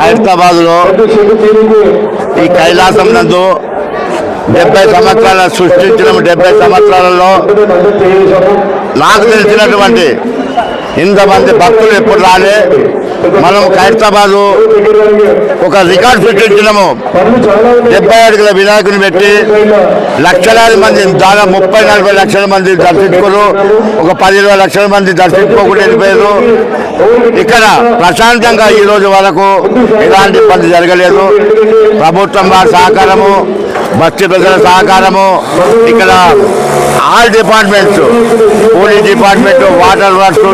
హైదరాబాద్లో ఈ కైలాసం నందు డెబ్బై సంవత్సరాల సృష్టించిన డెబ్బై సంవత్సరాలలో నాకు తెలిసినటువంటి ఇంతమంది భక్తులు ఎప్పుడు రాలే. మనం ఖైరతాబాదు ఒక రికార్డ్ సృష్టించినాము డెబ్బై అడుగుల వినాయకుని పెట్టి లక్షలాది మంది దాదాపు ముప్పై నలభై లక్షల మంది దర్శించుకోరు ఒక పది ఇరవై లక్షల మంది దర్శించుకోకుండా వెళ్ళిపోయారు. ఇక్కడ ప్రశాంతంగా ఈ రోజు వరకు ఎలాంటి ఇబ్బంది జరగలేదు. ప్రభుత్వం వారి సహకారము భక్తి ప్రజల సహకారము ఇక్కడ all departments police department water works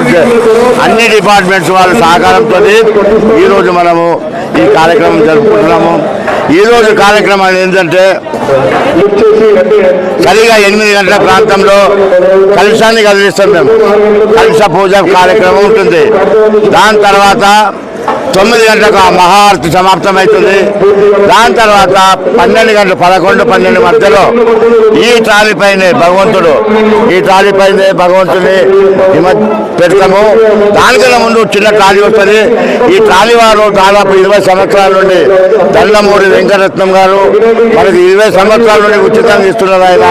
అన్ని డిపార్ట్మెంట్స్ వాళ్ళ సహకారంతో ఈరోజు మనము ఈ కార్యక్రమం జరుపుకుంటున్నాము. ఈరోజు రోజు కార్యక్రమం ఏంటంటే సరిగా ఎనిమిది గంటల ప్రాంతంలో కలుషాన్ని కదిలిస్తాం మేము. కలుష పూజ కార్యక్రమం ఉంటుంది. దాని తర్వాత తొమ్మిది గంటలకు ఆ మహాఆరతి సమాప్తమవుతుంది. దాని తర్వాత పన్నెండు గంటలు పదకొండు పన్నెండు మధ్యలో ఈ ట్రాలీ పైనే భగవంతుడు ఈ ట్రాలీ పైనే భగవంతుని పెడతాము. దానికన్నా ముందు చిన్న ట్రాలీ వస్తుంది. ఈ ట్రాలీ వారు దాదాపు ఇరవై సంవత్సరాల నుండి దండమూడి వెంకటరత్నం గారు మనకి ఇరవై సంవత్సరాల నుండి ఉచితంగా ఇస్తున్నారు ఆయన.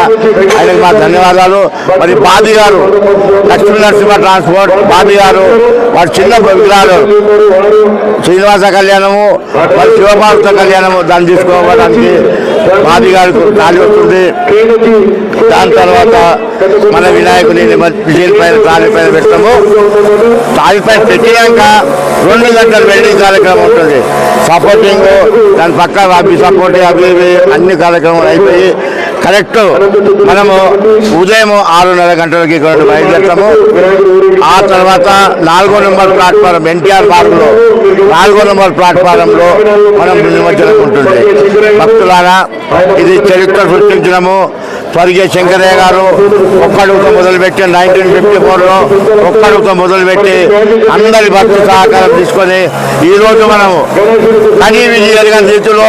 ఆయనకు మా ధన్యవాదాలు. మరి బాబీ గారు లక్ష్మీ నరసింహ ట్రాన్స్పోర్ట్ బాబీ గారు వారి చిన్న విగ్రహాలు. శ్రీనివాస కళ్యాణము మరి శివపార్వత కళ్యాణము దాన్ని తీసుకోవడానికి బాబీ గారికి తాళి వస్తుంది. దాని తర్వాత మన వినాయకుని విజయ్ పైన తాళి పైన పెడతాము. తాళి పైన పెట్టినాక రెండు గంటల వెల్డింగ్ కార్యక్రమం ఉంటుంది. సపోర్టింగ్ దాని పక్క అవి సపోర్ట్ అవి అన్ని కార్యక్రమాలు అయిపోయి కరెక్ట్ మనము ఉదయం ఆరున్నర గంటలకి ఇక్కడ బయలుదేరుతాము. ఆ తర్వాత నాలుగో నెంబర్ ప్లాట్ఫారం ఎన్టీఆర్ పార్కులో నాలుగో నెంబర్ ప్లాట్ఫారంలో మనం నిమజ్జనం ఉంటుంది. భక్తులారా ఇది చరిత్ర సృష్టించడము. స్వర్గీయ శంకరయ్య గారు ఒక్కడుగుతో మొదలుపెట్టి నైన్టీన్ ఫిఫ్టీ ఫోర్లో ఒక్కడుగుతో మొదలుపెట్టి అందరి భక్తి సహకారం తీసుకొని ఈ రోజు మనము కనీ విధి జరిగిన రీతిలో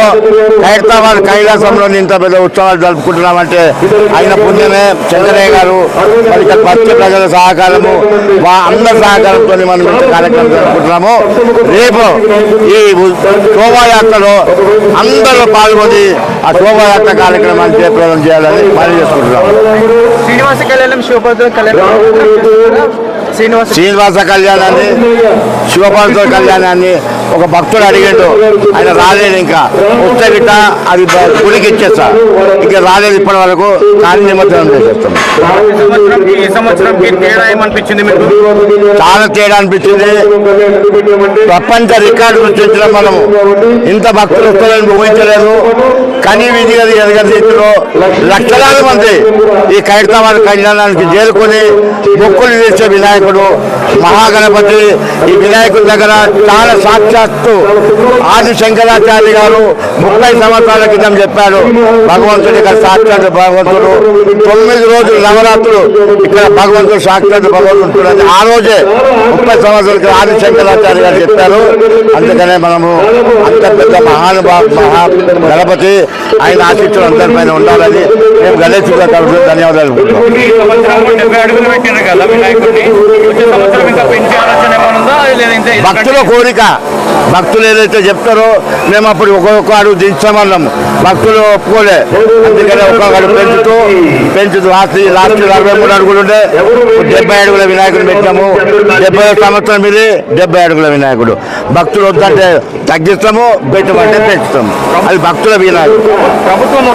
హైదరాబాద్ కైలాసంలో ఇంత పెద్ద ఉత్సవాలు జరుపుకుంటున్నామంటే ఆయన పుణ్యమే. శంకరయ్య గారు మరి భక్తి ప్రజల సహకారము మా అందరి సహకారంతో మనం కార్యక్రమం జరుపుకుంటున్నాము. రేపు ఈ శోభాయాత్రలో అందరూ పాల్గొని ఆ శోభాయాత్ర కార్యక్రమాన్ని జయప్రదం చేయాలని మరి చేసుకుంటున్నాము శ్రీనివాస కళ్యాణం శివపార్వతి కళ్యాణం. శ్రీనివాస శ్రీనివాస కళ్యాణాన్ని శివపార్వత కళ్యాణాన్ని ఒక భక్తుడు అడిగాడు. ఆయన రాలేదు ఇంకా. వస్తే గిట్ట అది గుడికి ఇచ్చేస్తా. ఇంకా రాలేదు ఇప్పటి వరకు కానీ నిమజ్జనం చేసేస్తాం. చాలా తేడా అనిపించింది. ప్రపంచ రికార్డు సృష్టించడం మనము. ఇంత భక్తులు వస్తారని ఊహించలేదు కానీ విధిగా ఎదగ రీతిలో లక్షలాది మంది ఈ ఖైరతాబాద్ కళ్యాణానికి చేరుకొని మొక్కులు తీర్చే వినాయకుడు మహాగణపతి ఈ వినాయకుడి దగ్గర చాలా సాక్షాత్తు ఆది శంకరాచార్య గారు ముప్పై సంవత్సరాల క్రితం చెప్పారు. భగవంతుడు ఇక్కడ సాక్షాత్ భగవంతుడు. తొమ్మిది రోజులు నవరాత్రులు ఇక్కడ భగవంతుడు సాక్షాత్ భగవంతుడు అని ఆ రోజే ముప్పై సంవత్సరాల క్రితం ఆది శంకరాచార్య గారు చెప్పారు. అందుకనే మనము అంత పెద్ద మహానుభావ మహా గణపతి ఆయన ఆశిస్తులు అందరిపైన ఉండాలని మేము గణేష్ తరఫున ధన్యవాదాలు భక్తుల కోరిక భక్తులు ఏదైతే చెప్తారో మేము అప్పుడు ఒక్కొక్క అడుగు దించామన్నాం. భక్తులు ఒప్పుకోలే. అందుకనే ఒక్కొక్క అడుగు పెంచుతూ పెంచుతూ లాస్ట్ లాస్ట్ అరవై మూడు అడుగులు ఉండే డెబ్బై అడుగుల వినాయకుడు పెట్టాము. డెబ్బై సంవత్సరం ఇది డెబ్బై అడుగుల వినాయకుడు. భక్తులు వద్దంటే తగ్గిస్తాము పెట్టమంటే పెంచుతాము. అది భక్తుల వినాయకుడు ప్రభుత్వం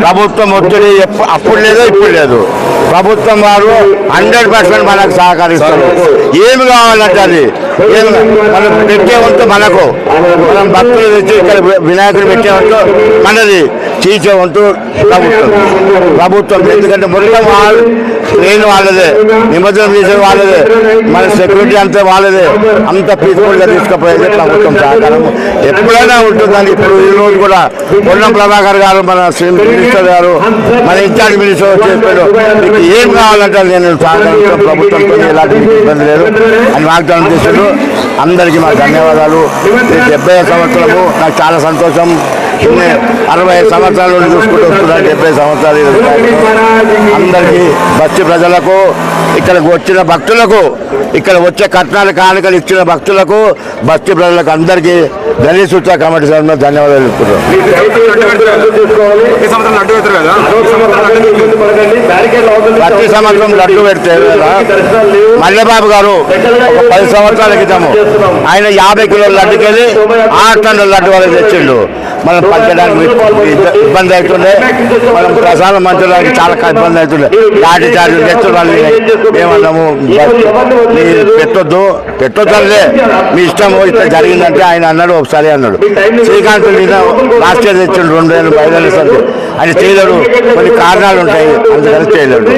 ప్రభుత్వం ఒత్తిడి అప్పుడు లేదు ఇప్పుడు లేదు. ప్రభుత్వం వారు హండ్రెడ్ పర్సెంట్ మనకు సహకరిస్తారు. ఏమి కావాలంటే అది. ఏమి మనం పెట్టే వంతు మనకు. మనం భక్తులు తెచ్చి ఇక్కడ వినాయకుడు పెట్టే వంతు మనది. తీసే వంతు ప్రభుత్వం. ప్రభుత్వం ఎందుకంటే మొత్తం వాళ్ళు ట్రైన్ వాళ్ళదే. నిమజ్జనం చేసే వాళ్ళదే. మన సెక్యూరిటీ అంతా వాళ్ళదే. అంత పీస్ఫుల్గా తీసుకుపోయేది ప్రభుత్వం సహకారం. ఎప్పుడైనా ఉంటుందని ఇప్పుడు ఈ రోజు కూడా పొన్నం ప్రభాకర్ గారు మన మినిస్టర్ గారు మన ఇన్ఛార్జ్ మినిస్టర్ చెప్పారు చెప్పాడు మీకు ఏం కావాలంటే నేను సహకరిస్తాను ప్రభుత్వంతో ఎలాంటి ఇబ్బంది లేదు. అని వాగ్దానం చేశారు. అందరికీ మా ధన్యవాదాలు. డెబ్బై సంవత్సరము నాకు చాలా సంతోషం. అరవై సంవత్సరాల నుండి చూసుకుంటూ వస్తున్నారు డెబ్బై సంవత్సరాలు ఇరవై సంవత్సరాలు. అందరికీ బస్తి ప్రజలకు ఇక్కడికి వచ్చిన భక్తులకు ఇక్కడ వచ్చే కట్నాలు కానుకలు ఇచ్చిన భక్తులకు బస్తి ప్రజలకు అందరికీ గణేష్ ఉత్సవ కమిటీ ధన్యవాదాలు చెప్తున్నాం సంవత్సరం లడ్డు పెడతారు కదా? సంవత్సరం లడ్డు? ప్రతి సంవత్సరం లడ్డు పెడితే మల్లెబాబు గారు ఒక పది సంవత్సరాల క్రితము ఆయన యాభై కిలోల లడ్డుకెళ్ళి ఆరు టన్నుల లడ్డు వరకు తెచ్చిండు. మనం పంచడానికి ఇబ్బ- ఇబ్బంది అవుతుండే. మనం ప్రసాద మంత్రులకి చాలా ఇబ్బంది అవుతుండే. లాఠీ చార్జీలు తెచ్చుకోవాలి ఏమన్నాము? మీరు పెట్టొద్దు. పెట్టొద్దు అనలే మీ ఇష్టము ఇట్లా జరిగిందంటే ఆయన అన్నాడు ఒకసారి అన్నాడు. శ్రీకాంత్ మీద లాస్ట్ ఇయర్ తెచ్చిండు రెండు వేలు బయలుదేరేసరికి ఆయన చేయలేడు కొన్ని కారణాలు ఉంటాయి. అందుకని చేయలేడు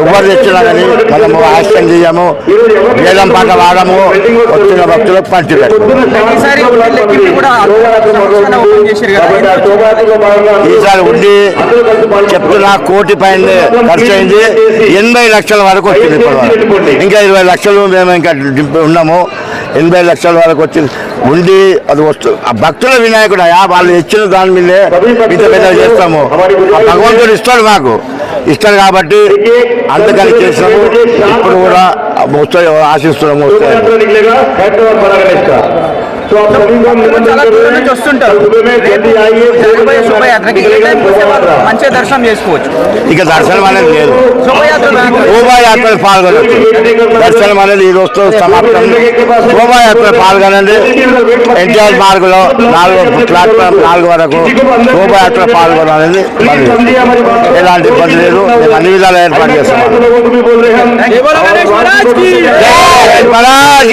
ఎవరు తెచ్చినా కానీ మనము ఆశ్రయం చేయము వేదం పాట వాడము వచ్చిన భక్తులకు పంచి ఈసారి ఉండి చెప్తున్నా కోటి పైన ఖర్చు అయింది ఎనభై లక్షల వరకు వచ్చింది. ఇంకా ఇరవై లక్షలు మేము ఇంకా ఉన్నాము. ఎనభై లక్షల వరకు వచ్చింది. ఉండి అది వస్తు ఆ భక్తుల వినాయకుడు అయ్యా వాళ్ళు ఇచ్చిన దాని మీదే ఇంత పెద్ద చేస్తాము. భగవంతుడు ఇస్తాడు మాకు. ఇస్తాడు కాబట్టి అందుకని చేసినాము ఇప్పుడు కూడా వస్తాయి ఆశిస్తున్నాము వస్తాయి చాలా దూరం నుంచి వస్తుంటారు. జరగబోయే శోభయాత్రకి ఏ టైం వచ్చేవారు మంచిగా దర్శనం చేసుకోవచ్చు. ఇక దర్శనం అనేది లేదు. శోభయాత్ర దర్శనం అనేది ఈ రోజుతో సమాప్తం. శోభాయాత్ర పాల్గొనండి. ఎన్టీఆర్ మార్గులో నాలుగు ప్లాట్ఫామ్ నాలుగు వరకు శోభాయాత్ర పాల్గొనాలని మరి ఎలాంటి ఇబ్బంది లేదు. మేము అన్ని విధాలు ఏర్పాటు చేస్తాం గణేష్ మహారాజ్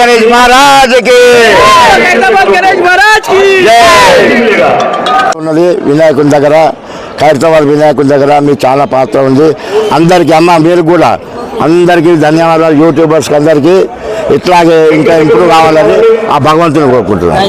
గణేష్ గణేష్ ఉన్నది వినాయకుని దగ్గర ఖైరతాబాద్ వినాయకుని దగ్గర మీ చాలా పాత్ర ఉంది. అందరికీ అమ్మ మీరు కూడా. అందరికీ ధన్యవాదాలు యూట్యూబర్స్కి అందరికీ. ఇట్లాగే ఇంకా ఇంప్రూవ్ కావాలని ఆ భగవంతుని కోరుకుంటున్నాను.